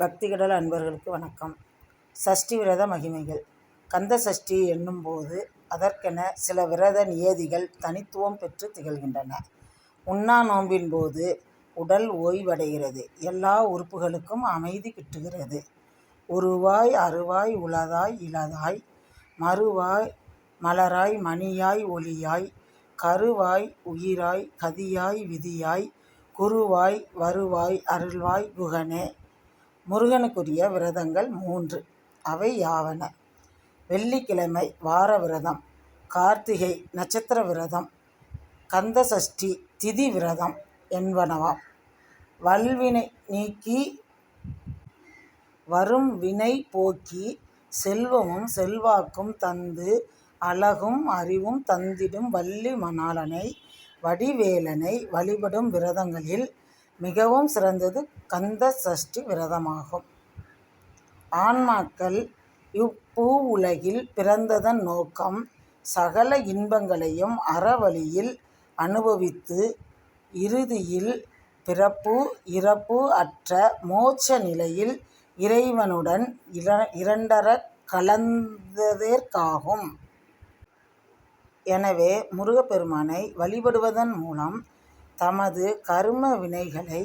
பக்திகடல் அன்பர்களுக்கு வணக்கம் சஷ்டி விரத மகிமைகள் கந்த சஷ்டி என்னும்போது அதற்கென சில விரத நியதிகள் தனித்துவம் பெற்று திகழ்கின்றன. உண்ணா நோன்பின் போது உடல் ஓய்வடைகிறது. எல்லா உறுப்புகளுக்கும் அமைதி கிட்டுகிறது. உருவாய் அருவாய் உளதாய் இளதாய் மறுவாய் மலராய் மணியாய் ஒளியாய் கருவாய் உயிராய் கதியாய் விதியாய் குருவாய் வருவாய் அருள்வாய் குகனே. முருகனுக்குரிய விரதங்கள் மூன்று. அவை யாவன: வெள்ளிக்கிழமை வார விரதம் கார்த்திகை நட்சத்திர விரதம் கந்த சஷ்டி திதி விரதம் என்பனவாம். வல்வினை நீக்கி வரும் வினை போக்கி செல்வமும் செல்வாக்கும் தந்து அழகும் அறிவும் தந்திடும் வள்ளி மணாளனை வடிவேலனை வழிபடும் விரதங்களில் மிகவும் சிறந்தது கந்த சஷ்டி விரதமாகும். ஆன்மாக்கள் இப்பூ உலகில் பிறந்ததன் நோக்கம் சகல இன்பங்களையும் அறவழியில் அனுபவித்து இறுதியில் பிறப்பு இறப்பு அற்ற மோட்ச நிலையில் இறைவனுடன் இர இரண்டர கலந்ததற்காகும். எனவே முருகப்பெருமானை வழிபடுவதன் மூலம் தமது கரும வினைகளை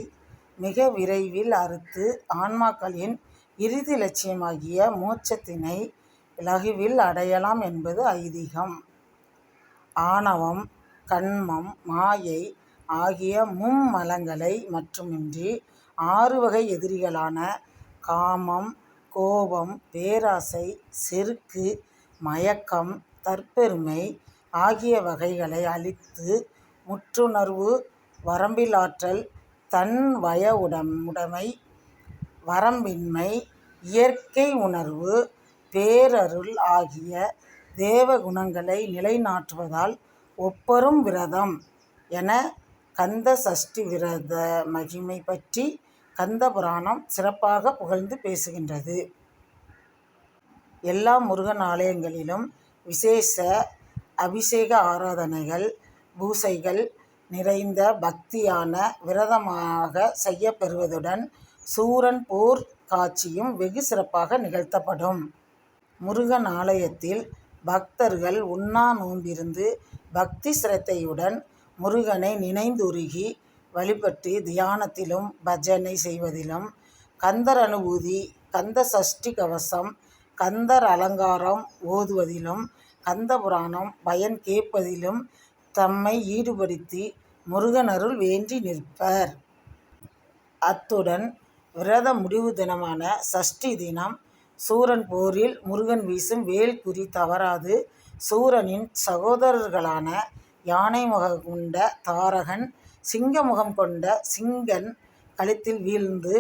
மிக விரைவில் அறுத்து ஆன்மாக்களின் இறுதி லட்சியமாகிய மோட்சத்தினை இலகுவில் அடையலாம் என்பது ஐதீகம். ஆணவம் கன்மம் மாயை ஆகிய மும்மலங்களை மட்டுமின்றி ஆறுவகை எதிரிகளான காமம் கோபம் பேராசை செருக்கு மயக்கம் தற்பெருமை ஆகிய வகைகளை அழித்து முற்றுணர்வு வரம்பிலாற்றல் தன்வயவுடைமை வரம்பின்மை இயற்கை உணர்வு பேரருள் ஆகிய தேவ குணங்களை நிலைநாட்டுவதால் ஒப்பரும் விரதம் என கந்த சஷ்டி விரத மகிமை பற்றி கந்த புராணம் சிறப்பாக புகழ்ந்து பேசுகின்றது. எல்லா முருகன் ஆலயங்களிலும் விசேஷ அபிஷேக ஆராதனைகள் பூசைகள் நிறைந்த பக்தியான விரதமாக செய்யப்பெறுவதுடன் சூரன் போர் காட்சியும் வெகு சிறப்பாக நிகழ்த்தப்படும். முருகன் ஆலயத்தில் பக்தர்கள் உண்ணா நோன்பிருந்து பக்தி சிரத்தையுடன் முருகனை நினைந்துருகி வழிபட்டு தியானத்திலும் பஜனை செய்வதிலும் கந்தர் அனுபூதி கந்த சஷ்டி கவசம் கந்தர் அலங்காரம் ஓதுவதிலும் கந்த புராணம் பயன் கேட்பதிலும் தம்மை ஈடுபடுத்தி முருகனருள் வேண்டி நிற்பர். அத்துடன் விரத முடிவு தினமான சஷ்டி தினம் சூரன் போரில் முருகன் வீசும் வேல் குறி தவறாது சூரனின் சகோதரர்களான யானை முகம் கொண்ட தாரகன் சிங்க முகம் கொண்ட சிங்கன் கழுத்தில் வீழ்ந்து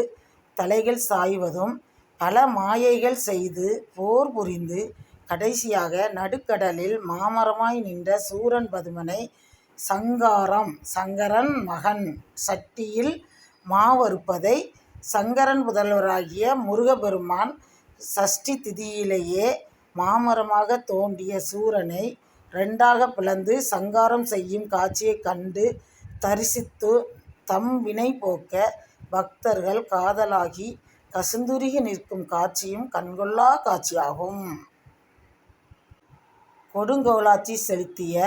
தலைகள் சாய்வதும் பல மாயைகள் செய்து போர் புரிந்து கடைசியாக நடுக்கடலில் மாமரமாய் நின்ற சூரன் பதுமனை சங்காரம் சங்கரன் மகன் சட்டியில் மாவறுப்பதை சங்கரன் புதல்வராகிய முருகப்பெருமான் சஷ்டி திதியிலேயே மாமரமாகத் தோன்றிய சூரனை ரெண்டாக பிளந்து சங்காரம் செய்யும் காட்சியைக் கண்டு தரிசித்து தம் வினை போக்க பக்தர்கள் காதலாகி கசுந்துருகி நிற்கும் காட்சியும் கண்கொள்ளா காட்சியாகும். கொடுங்கோலாட்சி செலுத்திய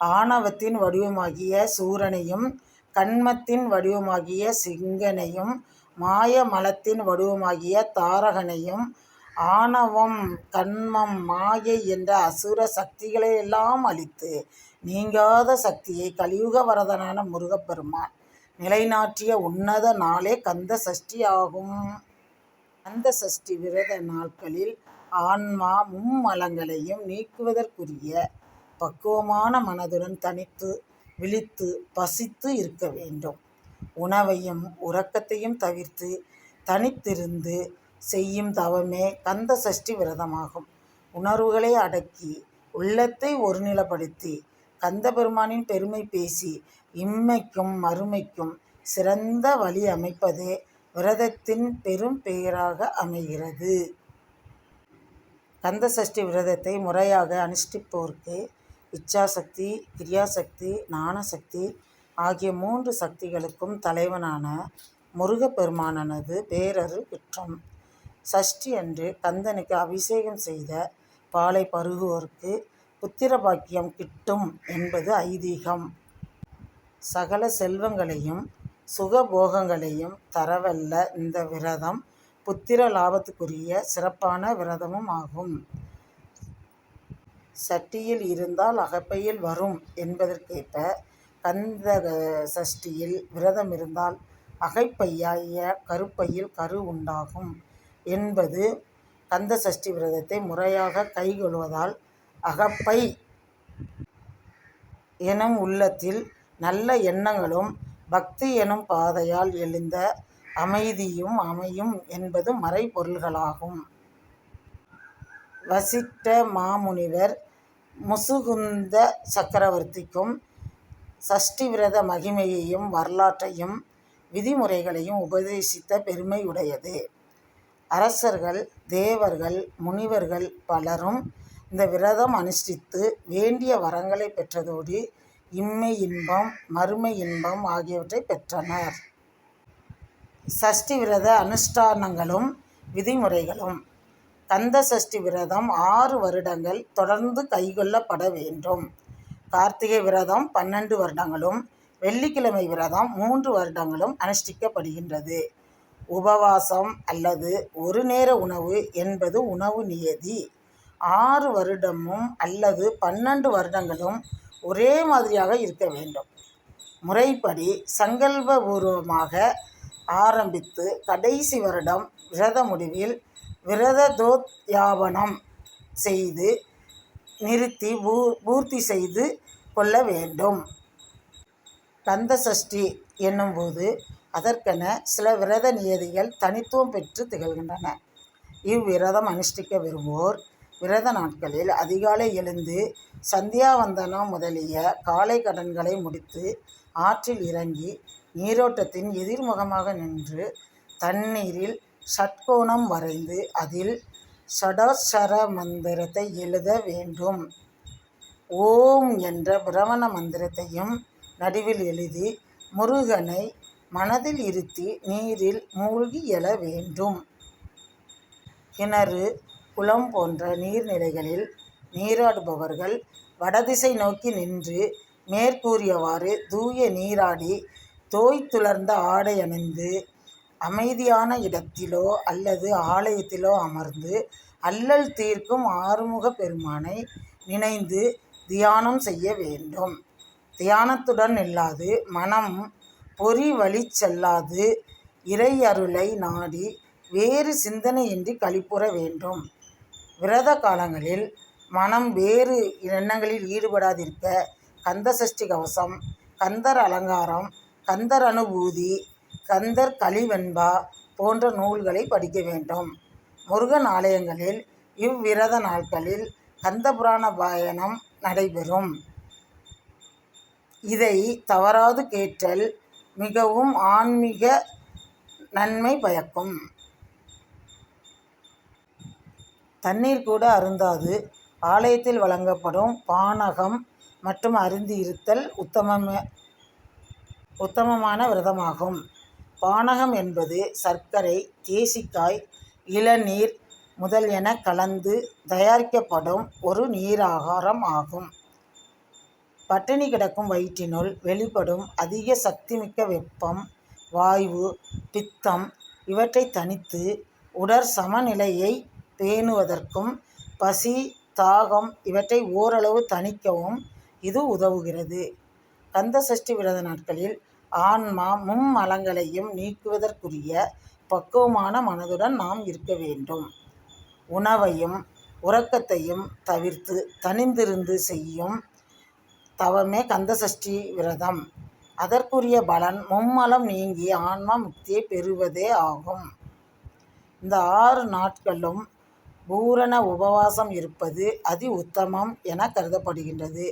ஆணவத்தின் வடிவமாகிய சூரனையும் கன்மத்தின் வடிவமாகிய சிங்கனையும் மாய மலத்தின் வடிவமாகிய தாரகனையும் ஆணவம் கன்மம் மாயை என்ற அசுர சக்திகளையெல்லாம் அழித்து நீங்காத சக்தியை கலியுக வரதனான முருகப்பெருமான் நிலைநாட்டிய உன்னத நாளே கந்த சஷ்டி ஆகும். கந்த சஷ்டி விரத நாட்களில் ஆன்மா மும்மலங்களையும் நீக்குவதற்குரிய பக்குவமான மனதுடன் தனித்து விழித்து பசித்து இருக்க வேண்டும். உணவையும் உறக்கத்தையும் தவிர்த்து தனித்திருந்து செய்யும் தவமே கந்த சஷ்டி விரதமாகும். உணர்வுகளை அடக்கி உள்ளத்தை ஒருநிலைப்படுத்தி கந்தபெருமானின் பெருமை பேசி இம்மைக்கும் மறுமைக்கும் சிறந்த வழி அமைப்பதே விரதத்தின் பெரும் பெயராக அமைகிறது. கந்த சஷ்டி விரதத்தை முறையாக அனுஷ்டிப்போருக்கு இச்சாசக்தி கிரியாசக்தி ஞானசக்தி ஆகிய மூன்று சக்திகளுக்கும் தலைவனான முருகப்பெருமானனது பேரருள் கிட்டும். சஷ்டி அன்று கந்தனுக்கு அபிஷேகம் செய்த பாலை பருகுவோருக்கு புத்திர பாக்கியம் கிட்டும் என்பது ஐதீகம். சகல செல்வங்களையும் சுகபோகங்களையும் தரவல்ல இந்த விரதம் புத்திர லாபத்துக்குரிய சிறப்பான விரதமும் ஆகும். சட்டியில் இருந்தால் அகப்பையில் வரும் என்பதற்கேற்ப கந்த சஷ்டியில் விரதம் இருந்தால் அகைப்பையாய கருப்பையில் கரு உண்டாகும் என்பது. கந்த சஷ்டி விரதத்தை முறையாக கைகொள்வதால் அகப்பை எனும் உள்ளத்தில் நல்ல எண்ணங்களும் பக்தி எனும் பாதையால் எழுந்த அமைதியும் அமையும் என்பது மறைபொருள்களாகும். வசிட்ட மாமுனிவர் முசுகுந்த சக்கரவர்த்திக்கும் சஷ்டி விரத மகிமையையும் வரலாற்றையும் விதிமுறைகளையும் உபதேசித்த பெருமையுடையது. அரசர்கள் தேவர்கள் முனிவர்கள் பலரும் இந்த விரதம் அனுஷ்டித்து வேண்டிய வரங்களைப் பெற்றதோடு இம்மை இன்பம் மறுமை இன்பம் ஆகியவற்றைப் பெற்றனர். சஷ்டி விரத அனுஷ்டானங்களும் விதிமுறைகளும் கந்த சஷ்டி விரதம் ஆறு வருடங்கள் தொடர்ந்து கைக்கொள்ளப்பட வேண்டும். கார்த்திகை விரதம் பன்னெண்டு வருடங்களும் வெள்ளிக்கிழமை விரதம் மூன்று வருடங்களும் அனுஷ்டிக்கப்படுகின்றது. உபவாசம் அல்லது ஒரு நேர உணவு என்பது உணவு நியதி. ஆறு வருடமும் அல்லது பன்னெண்டு வருடங்களும் ஒரே மாதிரியாக இருக்க வேண்டும். முறைப்படி சங்கல்பபூர்வமாக ஆரம்பித்து கடைசி வருடம் விரத முடிவில் விரததோத்யாபனம் செய்து நிறுத்தி பூர்த்தி செய்து கொள்ள வேண்டும். கந்த சஷ்டி என்னும்போது அதற்கென சில விரத நியதிகள் தனித்துவம் பெற்று திகழ்கின்றன. இவ்விரதம் அனுஷ்டிக்க விரும்புவோர் விரத நாட்களில் அதிகாலை எழுந்து சந்தியாவந்தனம் முதலிய காலை கடன்களை முடித்து ஆற்றில் இறங்கி நீரோட்டத்தின் எதிர்முகமாக நின்று தண்ணீரில் சட்கோணம் வரைந்து அதில் சடாசர மந்திரத்தை எழுத வேண்டும். ஓம் என்ற பிரமண மந்திரத்தையும் நடுவில் எழுதி முருகனை மனதில் இருத்தி நீரில் மூழ்கி எழ வேண்டும். கிணறு குளம் போன்ற நீர்நிலைகளில் நீராடுபவர்கள் வடதிசை நோக்கி நின்று மேற்கூறியவாறு தூய நீராடி தோய்த்துலர்ந்த ஆடை அணிந்து அமைதியான இடத்திலோ அல்லது ஆலயத்திலோ அமர்ந்து அல்லல் தீர்க்கும் ஆறுமுகப் பெருமானை நினைந்து தியானம் செய்ய வேண்டும். தியானத்துடன் இல்லாது மனம் பொறி வழி செல்லாது இறையருளை நாடி வேறு சிந்தனையின்றி கழிப்புற வேண்டும். விரத காலங்களில் மனம் வேறு எண்ணங்களில் ஈடுபடாதிருக்க கந்த சஷ்டி கவசம் கந்தர் அலங்காரம் கந்தர் அனுபூதி கந்தர் கலிவெண்பா போன்ற நூல்களைப் படிக்க வேண்டும். முருகன் ஆலயங்களில் இவ்விரத நாட்களில் கந்தபுராண பயணம் நடைபெறும். இதை தவறாது கேட்டல் மிகவும் ஆன்மீக நன்மை பயக்கும். தண்ணீர் கூட அருந்தாது ஆலயத்தில் வழங்கப்படும் பானகம் மற்றும் அருந்தி இருத்தல் உத்தமமான விரதமாகும். பானகம் என்பது சர்க்கரை தேசிக்காய் இளநீர் முதலியன கலந்து தயாரிக்கப்படும் ஒரு நீராகாரம் ஆகும். பட்டினி கிடக்கும் வயிற்றினுள் வெளிப்படும் அதிக சக்திமிக்க வெப்பம் வாயு பித்தம் இவற்றை தனித்து உடற் சமநிலையை பேணுவதற்கும் பசி தாகம் இவற்றை ஓரளவு தணிக்கவும் இது உதவுகிறது. கந்த சஷ்டி விரத நாட்களில் ஆன்மா மும்மலங்களையும் நீக்குவதற்குரிய பக்குவமான மனதுடன் நாம் இருக்க வேண்டும். உணவையும் உறக்கத்தையும் தவிர்த்து தனிந்திருந்து செய்யும் தவமே கந்தசஷ்டி விரதம். அதற்குரிய பலன் மும்மலம் நீங்கி ஆன்மா முக்தியை பெறுவதே ஆகும். இந்த ஆறு நாட்களும் பூரண உபவாசம் இருப்பது அதி உத்தமம் என கருதப்படுகின்றது.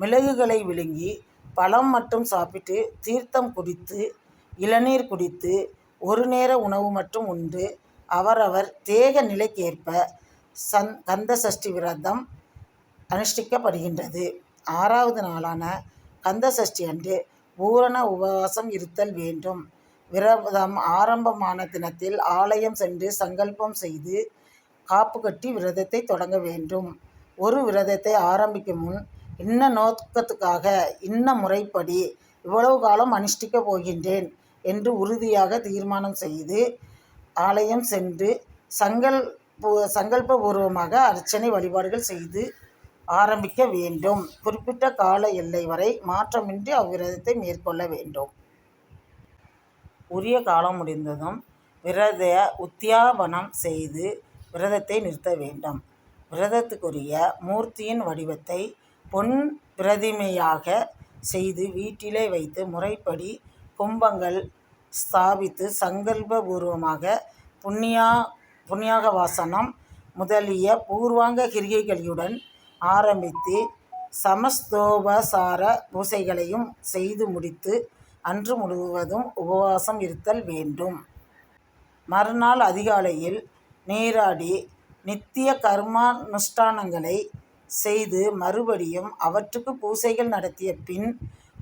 மிளகுகளை விழுங்கி பழம் மட்டும் சாப்பிட்டு தீர்த்தம் குடித்து இளநீர் குடித்து ஒரு நேர உணவு மட்டும் உண்டு அவரவர் தேக நிலைக்கேற்ப கந்த சஷ்டி விரதம் அனுஷ்டிக்கப்படுகின்றது. ஆறாவது நாளான கந்த சஷ்டி அன்று பூரண உபவாசம் இருத்தல் வேண்டும். விரதம் ஆரம்பமான தினத்தில் ஆலயம் சென்று சங்கல்பம் செய்து காப்பு கட்டி விரதத்தை தொடங்க வேண்டும். ஒரு விரதத்தை ஆரம்பிக்கும் முன் இன்ன நோக்கத்துக்காக இன்ன முறைப்படி இவ்வளவு காலம் அனுஷ்டிக்கப் போகின்றேன் என்று உறுதியாக தீர்மானம் செய்து ஆலயம் சென்று சங்கல் சங்கல்பபூர்வமாக அர்ச்சனை வழிபாடுகள் செய்து ஆரம்பிக்க வேண்டும். குறிப்பிட்ட கால எல்லை வரை மாற்றமின்றி அவ்விரதத்தை மேற்கொள்ள வேண்டும். உரிய காலம் முடிந்ததும் விரத உத்தியாபனம் செய்து விரதத்தை நிறுத்த வேண்டும். விரதத்துக்குரிய மூர்த்தியின் வடிவத்தை பொன் பிரதிமையாக செய்து வீட்டிலே வைத்து முறைப்படி கும்பங்கள் ஸ்தாபித்து சங்கல்ப பூர்வமாக புண்யாகவாசனம் முதலிய பூர்வாங்க கிரியைகளுடன் ஆரம்பித்து சமஸ்தோபசார பூசைகளையும் செய்து முடித்து அன்று முழுவதும் உபவாசம் இருத்தல் வேண்டும். மறுநாள் அதிகாலையில் நீராடி நித்ய கர்மானுஷ்டானங்களை செய்து மறுபடியும் அவற்றுக்கு பூசைகள் நடத்திய பின்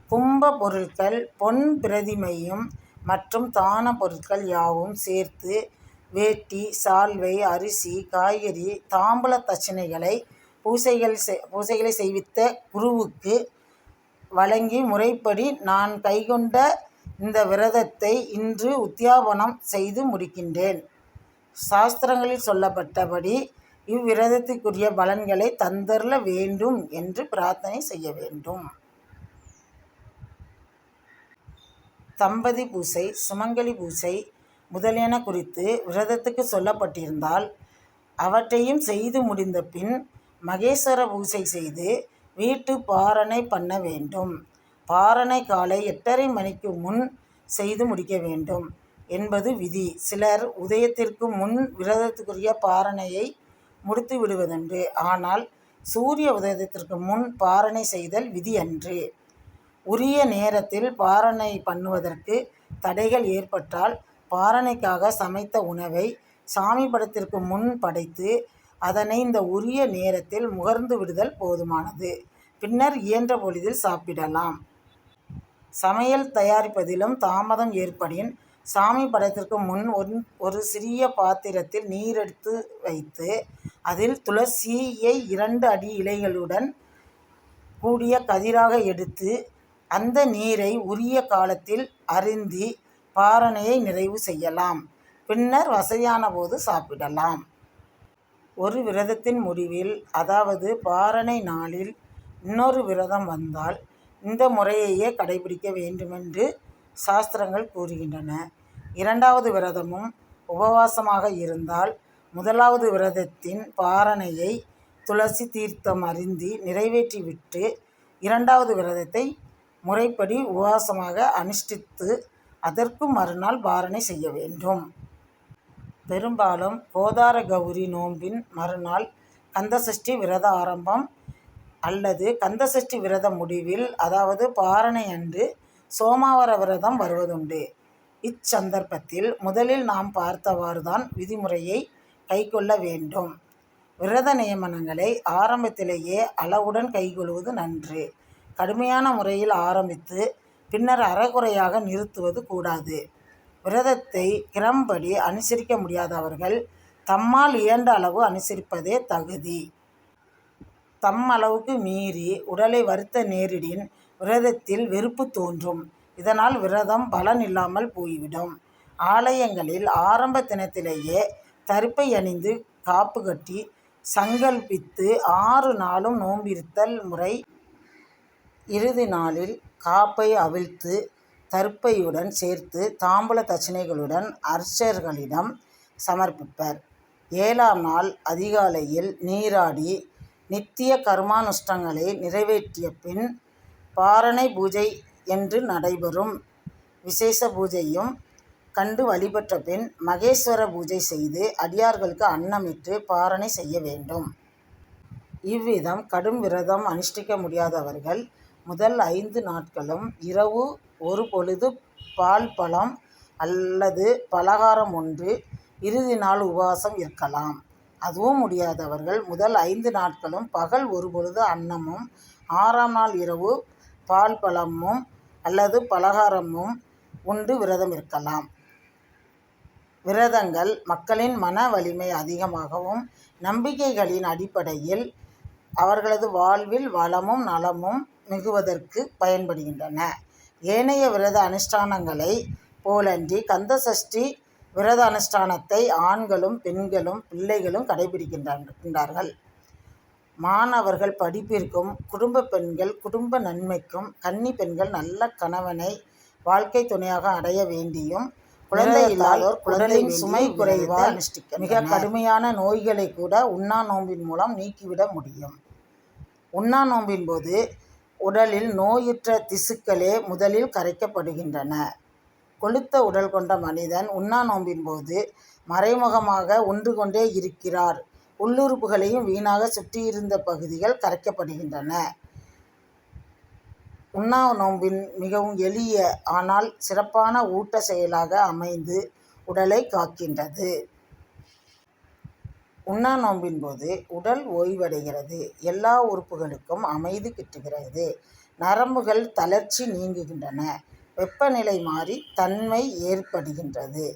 கும்ப பொருட்கள் பொன் பிரதிமையும் மற்றும் தான பொருட்கள் யாவும் சேர்த்து வேட்டி சால்வை அரிசி காய்கறி தாம்பூல செ பூசைகளை செய்வித்த குருவுக்கு வழங்கி முறைப்படி நான் கைகொண்ட இந்த விரதத்தை இன்று உத்தியாபனம் செய்து முடிக்கின்றேன். சாஸ்திரங்களில் சொல்லப்பட்டபடி இவ்விரதத்துக்குரிய பலன்களை தந்தருள வேண்டும் என்று பிரார்த்தனை செய்ய வேண்டும். தம்பதி பூசை சுமங்கலி பூசை முதலியன குறித்து விரதத்துக்கு சொல்லப்பட்டிருந்தால் அவற்றையும் செய்து முடிந்த பின் மகேஸ்வர பூசை செய்து வீட்டு பாரணை பண்ண வேண்டும். பாரணை காலை எட்டரை மணிக்கு முன் செய்து முடிக்க வேண்டும் என்பது விதி. சிலர் உதயத்திற்கு முன் விரதத்துக்குரிய பாரணையை முடித்து விடுவதுண்டு. ஆனால் சூரிய உதயத்திற்கு முன் பாரணை செய்தல் விதியன்று. உரிய நேரத்தில் பாரணை பண்ணுவதற்கு தடைகள் ஏற்பட்டால் பாரணைக்காக சமைத்த உணவை சாமி படத்திற்கு முன் படைத்து அதனை இந்த உரிய நேரத்தில் முகர்ந்து விடுதல் போதுமானது. பின்னர் இயன்ற பொழுதில் சாப்பிடலாம். சமையல் தயாரிப்பதிலும் தாமதம் ஏற்படின் சாமி படத்திற்கு முன் ஒரு சிறிய பாத்திரத்தில் நீரெடுத்து வைத்து அதில் துளசியை இரண்டு அடி இலைகளுடன் கூடிய கதிராக எடுத்து அந்த நீரை உரிய காலத்தில் அருந்தி பாரணையை நிறைவு செய்யலாம். பின்னர் வசதியான போது சாப்பிடலாம். ஒரு விரதத்தின் முடிவில் அதாவது பாரணை நாளில் இன்னொரு விரதம் வந்தால் இந்த முறையையே கடைப்பிடிக்க வேண்டுமென்று சாஸ்திரங்கள் கூறுகின்றன. இரண்டாவது விரதமும் உபவாசமாக இருந்தால் முதலாவது விரதத்தின் பாரணையை துளசி தீர்த்தம் அருந்தி நிறைவேற்றிவிட்டு இரண்டாவது விரதத்தை முறைப்படி உபவாசமாக அனுஷ்டித்து அதற்கு மறுநாள் பாரணை செய்ய வேண்டும். பெரும்பாலும் கோதார கௌரி நோன்பின் மறுநாள் கந்தசஷ்டி விரத ஆரம்பம் அல்லது கந்தசஷ்டி விரத முடிவில் அதாவது பாரணை அன்று சோமாவர விரதம் வருவதுண்டு. இச்சந்தர்ப்பத்தில் முதலில் நாம் பார்த்தவாறு தான் கைக்கொள்ள வேண்டும். விரத நியமனங்களை ஆரம்பத்திலேயே அளவுடன் கைக்கொள்வது நன்று. கடுமையான முறையில் ஆரம்பித்து பின்னர் அறகுறையாக நிறுத்துவது கூடாது. விரதத்தை கிரம்படி அனுசரிக்க முடியாதவர்கள் தம்மால் இயன்ற அளவு அனுசரிப்பதே தகுதி. தம்மளவுக்கு மீறி உடலை வருத்த நேரிடின் விரதத்தில் வெறுப்பு தோன்றும். இதனால் விரதம் பலன் இல்லாமல் போய்விடும். ஆலயங்களில் ஆரம்ப தினத்திலேயே கருப்பை அணிந்து காப்பு கட்டி சங்கல்பித்து ஆறு நாளும் நோன்பிருத்தல் முறை. இறுதி நாளில் காப்பை அவிழ்த்து தரிப்பையுடன் சேர்த்து தாம்பூல தட்சிணைகளுடன் அர்ச்சர்களிடம் சமர்ப்பிப்பர். ஏழாம் நாள் அதிகாலையில் நீராடி நித்திய கர்மானுஷ்டங்களை நிறைவேற்றிய பின் பாரணை பூஜை என்று நடைபெறும் விசேஷ பூஜையும் கண்டு வழிபட்ட பின் மகேஸ்வர பூஜை செய்து அடியார்களுக்கு அன்னமிட்டு பாரணை செய்ய வேண்டும். இவ்விதம் கடும் விரதம் அனுஷ்டிக்க முடியாதவர்கள் முதல் ஐந்து நாட்களும் இரவு ஒரு பொழுது பால் பழம் அல்லது பலகாரம் ஒன்று இறுதி நாள் உபவாசம் இருக்கலாம். அதுவும் முடியாதவர்கள் முதல் ஐந்து நாட்களும் பகல் ஒரு பொழுது அன்னமும் ஆறாம் நாள் இரவு பால் பழமும் அல்லது பலகாரமும் உண்டு விரதம் இருக்கலாம். விரதங்கள் மக்களின் மன வலிமை அதிகமாகவும் நம்பிக்கைகளின் அடிப்படையில் அவர்களது வாழ்வில் வளமும் நலமும் மிகுவதற்கு பயன்படுகின்றன. ஏனைய விரத அனுஷ்டானங்களைப் போலன்றி கந்த சஷ்டி விரத அனுஷ்டானத்தை ஆண்களும் பெண்களும் பிள்ளைகளும் கடைபிடிக்கின்றார்கள் மாணவர்கள் படிப்பிற்கும் குடும்பப் பெண்கள் குடும்ப நன்மைக்கும் கன்னி பெண்கள் நல்ல கணவனை வாழ்க்கை துணையாக அடைய வேண்டியும் குழந்தை இல்லாதோர் உடலின் சுமை குறைவால் மிகக் கடுமையான நோய்களைக் கூட உண்ணா நோன்பின் மூலம் நீக்கிவிட முடியும். உண்ணா நோன்பின் போது உடலில் நோயுற்ற திசுக்களே முதலில் கரைக்கப்படுகின்றன. கொழுத்த உடல் கொண்ட மனிதன் உண்ணா நோன்பின் போது மறைமுகமாக உண்டு கொண்டே இருக்கிறார். உள்ளுறுப்புகளையும் வீணாகச் சுற்றியிருந்த பகுதிகள் கரைக்கப்படுகின்றன. உண்ணா நோன்பின் மிகவும் எளிய ஆனால் சிறப்பான ஊட்டச் செயலாக அமைந்து உடலைக் காக்கின்றது. உண்ணா நோன்பின் போது உடல் ஓய்வடைகிறது. எல்லா உறுப்புகளுக்கும் அமைதி கிட்டுகிறது. நரம்புகள் தளர்ச்சி நீங்குகின்றன. வெப்பநிலை மாறி தன்மை ஏற்படுகின்றது.